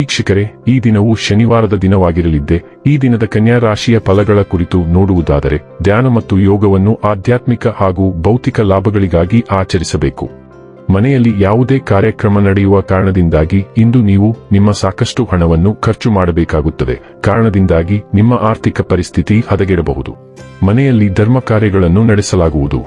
ವೀಕ್ಷಕರೇ, ಈ ದಿನವು ಶನಿವಾರದ ದಿನವಾಗಿರಲಿದ್ದೆ. ಈ ದಿನದ ಕನ್ಯಾ ರಾಶಿಯ ಫಲಗಳ ಕುರಿತು ನೋಡುವುದಾದರೆ, ಧ್ಯಾನ ಮತ್ತು ಯೋಗವನ್ನು ಆಧ್ಯಾತ್ಮಿಕ ಹಾಗೂ ಭೌತಿಕ ಲಾಭಗಳಿಗಾಗಿ ಆಚರಿಸಬೇಕು. ಮನೆಯಲ್ಲಿ ಯಾವುದೇ ಕಾರ್ಯಕ್ರಮ ನಡೆಯುವ ಕಾರಣದಿಂದಾಗಿ ಇಂದು ನೀವು ನಿಮ್ಮ ಸಾಕಷ್ಟು ಹಣವನ್ನು ಖರ್ಚು ಮಾಡಬೇಕಾಗುತ್ತದೆ. ಕಾರಣದಿಂದಾಗಿ ನಿಮ್ಮ ಆರ್ಥಿಕ ಪರಿಸ್ಥಿತಿ ಹದಗೆಡಬಹುದು. ಮನೆಯಲ್ಲಿ ಧರ್ಮ ಕಾರ್ಯಗಳನ್ನು ನಡೆಸಲಾಗುವುದು.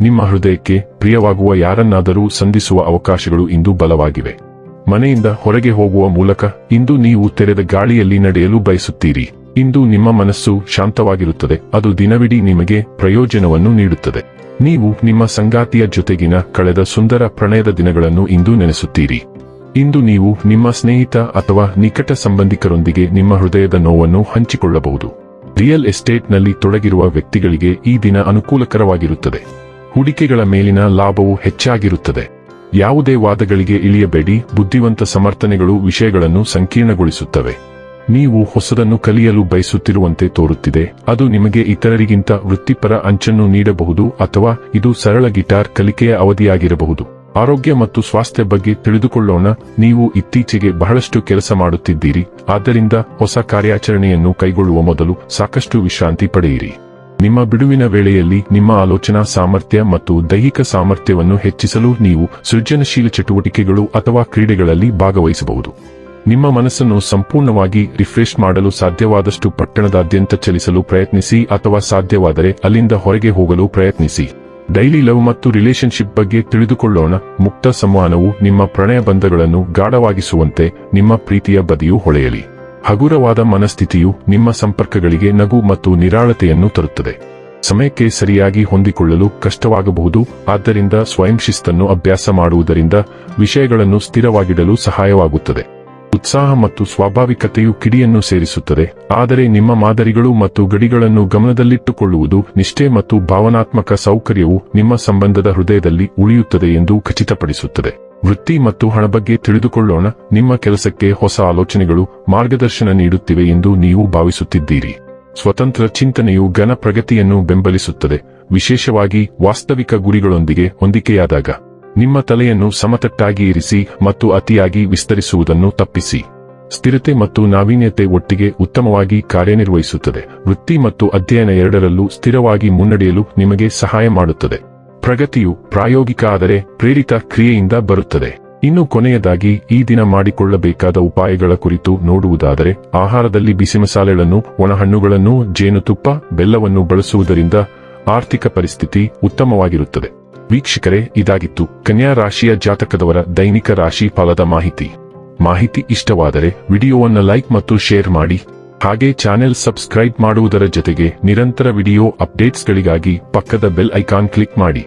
ನಿಮ್ಮ ಹೃದಯಕ್ಕೆ ಪ್ರಿಯವಾಗುವ ಯಾರನ್ನಾದರೂ ಸಂಧಿಸುವ ಅವಕಾಶಗಳು ಇಂದು ಬಲವಾಗಿವೆ. ಮನೆಯಿಂದ ಹೊರಗೆ ಹೋಗುವ ಮೂಲಕ ಇಂದು ನೀವು ತೆರೆದ ಗಾಳಿಯಲ್ಲಿ ನಡೆಯಲು ಬಯಸುತ್ತೀರಿ. ಇಂದು ನಿಮ್ಮ ಮನಸ್ಸು ಶಾಂತವಾಗಿರುತ್ತದೆ. ಅದು ದಿನವಿಡೀ ನಿಮಗೆ ಪ್ರಯೋಜನವನ್ನು ನೀಡುತ್ತದೆ. ನೀವು ನಿಮ್ಮ ಸಂಗಾತಿಯ ಜೊತೆಗಿನ ಕಳೆದ ಸುಂದರ ಪ್ರಣಯದ ದಿನಗಳನ್ನು ಇಂದು ನೆನೆಸುತ್ತೀರಿ. ಇಂದು ನೀವು ನಿಮ್ಮ ಸ್ನೇಹಿತ ಅಥವಾ ನಿಕಟ ಸಂಬಂಧಿಕರೊಂದಿಗೆ ನಿಮ್ಮ ಹೃದಯದ ನೋವನ್ನು ಹಂಚಿಕೊಳ್ಳಬಹುದು. ರಿಯಲ್ ಎಸ್ಟೇಟ್ನಲ್ಲಿ ತೊಡಗಿರುವ ವ್ಯಕ್ತಿಗಳಿಗೆ ಈ ದಿನ ಅನುಕೂಲಕರವಾಗಿರುತ್ತದೆ. ಹೂಡಿಕೆಗಳ ಮೇಲಿನ ಲಾಭವು ಹೆಚ್ಚಾಗಿರುತ್ತದೆ. ಯಾವುದೇ ವಾದಗಳಿಗೆ ಇಳಿಯಬೇಡಿ, ಬುದ್ಧಿವಂತ ಸಮರ್ಥನೆಗಳು ವಿಷಯಗಳನ್ನು ಸಂಕೀರ್ಣಗೊಳಿಸುತ್ತವೆ. ನೀವು ಹೊಸದನ್ನು ಕಲಿಯಲು ಬಯಸುತ್ತಿರುವಂತೆ ತೋರುತ್ತಿದೆ, ಅದು ನಿಮಗೆ ಇತರರಿಗಿಂತ ವೃತ್ತಿಪರ ಅಂಚನ್ನು ನೀಡಬಹುದು ಅಥವಾ ಇದು ಸರಳ ಗಿಟಾರ್ ಕಲಿಕೆಯ ಅವಧಿಯಾಗಿರಬಹುದು. ಆರೋಗ್ಯ ಮತ್ತು ಸ್ವಾಸ್ಥ್ಯ ಬಗ್ಗೆ ತಿಳಿದುಕೊಳ್ಳೋಣ, ನೀವು ಇತ್ತೀಚೆಗೆ ಬಹಳಷ್ಟು ಕೆಲಸ ಮಾಡುತ್ತಿದ್ದೀರಿ, ಆದ್ದರಿಂದ ಹೊಸ ಕಾರ್ಯಾಚರಣೆಯನ್ನು ಕೈಗೊಳ್ಳುವ ಮೊದಲು ಸಾಕಷ್ಟು ವಿಶ್ರಾಂತಿ ಪಡೆಯಿರಿ. ನಿಮ್ಮ ಬಿಡುವಿನ ವೇಳೆಯಲ್ಲಿ ನಿಮ್ಮ ಆಲೋಚನಾ ಸಾಮರ್ಥ್ಯ ಮತ್ತು ದೈಹಿಕ ಸಾಮರ್ಥ್ಯವನ್ನು ಹೆಚ್ಚಿಸಲು ನೀವು ಸೃಜನಶೀಲ ಚಟುವಟಿಕೆಗಳು ಅಥವಾ ಕ್ರೀಡೆಗಳಲ್ಲಿ ಭಾಗವಹಿಸಬಹುದು. ನಿಮ್ಮ ಮನಸ್ಸನ್ನು ಸಂಪೂರ್ಣವಾಗಿ ರಿಫ್ರೆಶ್ ಮಾಡಲು ಸಾಧ್ಯವಾದಷ್ಟು ಪಟ್ಟಣದಾದ್ಯಂತ ಚಲಿಸಲು ಪ್ರಯತ್ನಿಸಿ ಅಥವಾ ಸಾಧ್ಯವಾದರೆ ಅಲ್ಲಿಂದ ಹೊರಗೆ ಹೋಗಲು ಪ್ರಯತ್ನಿಸಿ. ಡೈಲಿ ಲವ್ ಮತ್ತು ರಿಲೇಶನ್ಶಿಪ್ ಬಗ್ಗೆ ತಿಳಿದುಕೊಳ್ಳೋಣ. ಮುಕ್ತ ಸಂವಹನವು ನಿಮ್ಮ ಪ್ರಣಯ ಬಂಧಗಳನ್ನು ಗಾಢವಾಗಿಸುವಂತೆ ನಿಮ್ಮ ಪ್ರೀತಿಯ ಬದಿಯು ಹೊಳೆಯಲಿ. ಹಗುರವಾದ ಮನಸ್ಥಿತಿಯು ನಿಮ್ಮ ಸಂಪರ್ಕಗಳಿಗೆ ನಗು ಮತ್ತು ನಿರಾಳತೆಯನ್ನು ತರುತ್ತದೆ. ಸಮಯಕ್ಕೆ ಸರಿಯಾಗಿ ಹೊಂದಿಕೊಳ್ಳಲು ಕಷ್ಟವಾಗಬಹುದು, ಆದ್ದರಿಂದ ಸ್ವಯಂ ಶಿಸ್ತನ್ನು ಅಭ್ಯಾಸ ಮಾಡುವುದರಿಂದ ವಿಷಯಗಳನ್ನು ಸ್ಥಿರವಾಗಿಡಲು ಸಹಾಯವಾಗುತ್ತದೆ. ಉತ್ಸಾಹ ಮತ್ತು ಸ್ವಾಭಾವಿಕತೆಯು ಕಿಡಿಯನ್ನು ಸೇರಿಸುತ್ತದೆ, ಆದರೆ ನಿಮ್ಮ ಮಾದರಿಗಳು ಮತ್ತು ಗಡಿಗಳನ್ನು ಗಮನದಲ್ಲಿಟ್ಟುಕೊಳ್ಳುವುದು ನಿಷ್ಠೆ ಮತ್ತು ಭಾವನಾತ್ಮಕ ಸೌಕರ್ಯವು ನಿಮ್ಮ ಸಂಬಂಧದ ಹೃದಯದಲ್ಲಿ ಉಳಿಯುತ್ತದೆ ಎಂದು ಖಚಿತಪಡಿಸುತ್ತದೆ. ವೃತ್ತಿ ಮತ್ತು ಹಣ ಬಗ್ಗೆ ತಿಳಿದುಕೊಳ್ಳೋಣ. ನಿಮ್ಮ ಕೆಲಸಕ್ಕೆ ಹೊಸ ಆಲೋಚನೆಗಳು ಮಾರ್ಗದರ್ಶನ ನೀಡುತ್ತಿವೆ ಎಂದು ನೀವು ಭಾವಿಸುತ್ತಿದ್ದೀರಿ. ಸ್ವತಂತ್ರ ಚಿಂತನೆಯು ಘನ ಪ್ರಗತಿಯನ್ನು ಬೆಂಬಲಿಸುತ್ತದೆ. ವಿಶೇಷವಾಗಿ ವಾಸ್ತವಿಕ ಗುರಿಗಳೊಂದಿಗೆ ಹೊಂದಿಕೆಯಾದಾಗ. ನಿಮ್ಮ ತಲೆಯನ್ನು ಸಮತಟ್ಟಾಗಿ ಇರಿಸಿ ಮತ್ತು ಅತಿಯಾಗಿ ವಿಸ್ತರಿಸುವುದನ್ನು ತಪ್ಪಿಸಿ. ಸ್ಥಿರತೆ ಮತ್ತು ನಾವೀನ್ಯತೆ ಒಟ್ಟಿಗೆ ಉತ್ತಮವಾಗಿ ಕಾರ್ಯನಿರ್ವಹಿಸುತ್ತದೆ. ವೃತ್ತಿ ಮತ್ತು ಅಧ್ಯಯನ ಎರಡರಲ್ಲೂ ಸ್ಥಿರವಾಗಿ ಮುನ್ನಡೆಯಲು ನಿಮಗೆ ಸಹಾಯ ಮಾಡುತ್ತದೆ. ಪ್ರಗತಿಯು ಪ್ರಾಯೋಗಿಕ ಆದರೆ ಪ್ರೇರಿತ ಕ್ರಿಯೆಯಿಂದ ಬರುತ್ತದೆ. ಇನ್ನು ಕೊನೆಯದಾಗಿ, ಈ ದಿನ ಮಾಡಿಕೊಳ್ಳಬೇಕಾದ ಉಪಾಯಗಳ ಕುರಿತು ನೋಡುವುದಾದರೆ, ಆಹಾರದಲ್ಲಿ ಬಿಸಿ ಮಸಾಲೆಗಳನ್ನು ಒಣಹಣ್ಣುಗಳನ್ನು, ಜೇನುತುಪ್ಪ, ಬೆಲ್ಲವನ್ನು ಬಳಸುವುದರಿಂದ ಆರ್ಥಿಕ ಪರಿಸ್ಥಿತಿ ಉತ್ತಮವಾಗಿರುತ್ತದೆ. ವೀಕ್ಷಕರೇ, ಇದಾಗಿತ್ತು ಕನ್ಯಾ ರಾಶಿಯ ಜಾತಕದವರ ದೈನಿಕ ರಾಶಿ ಫಲದ ಮಾಹಿತಿ. ಮಾಹಿತಿ ಇಷ್ಟವಾದರೆ ವಿಡಿಯೋವನ್ನು ಲೈಕ್ ಮತ್ತು ಶೇರ್ ಮಾಡಿ. ಹಾಗೆ ಚಾನೆಲ್ ಸಬ್ಸ್ಕ್ರೈಬ್ ಮಾಡುವುದರ ಜೊತೆಗೆ ನಿರಂತರ ವಿಡಿಯೋ ಅಪ್ಡೇಟ್ಸ್ಗಳಿಗಾಗಿ ಪಕ್ಕದ ಬೆಲ್ ಐಕಾನ್ ಕ್ಲಿಕ್ ಮಾಡಿ.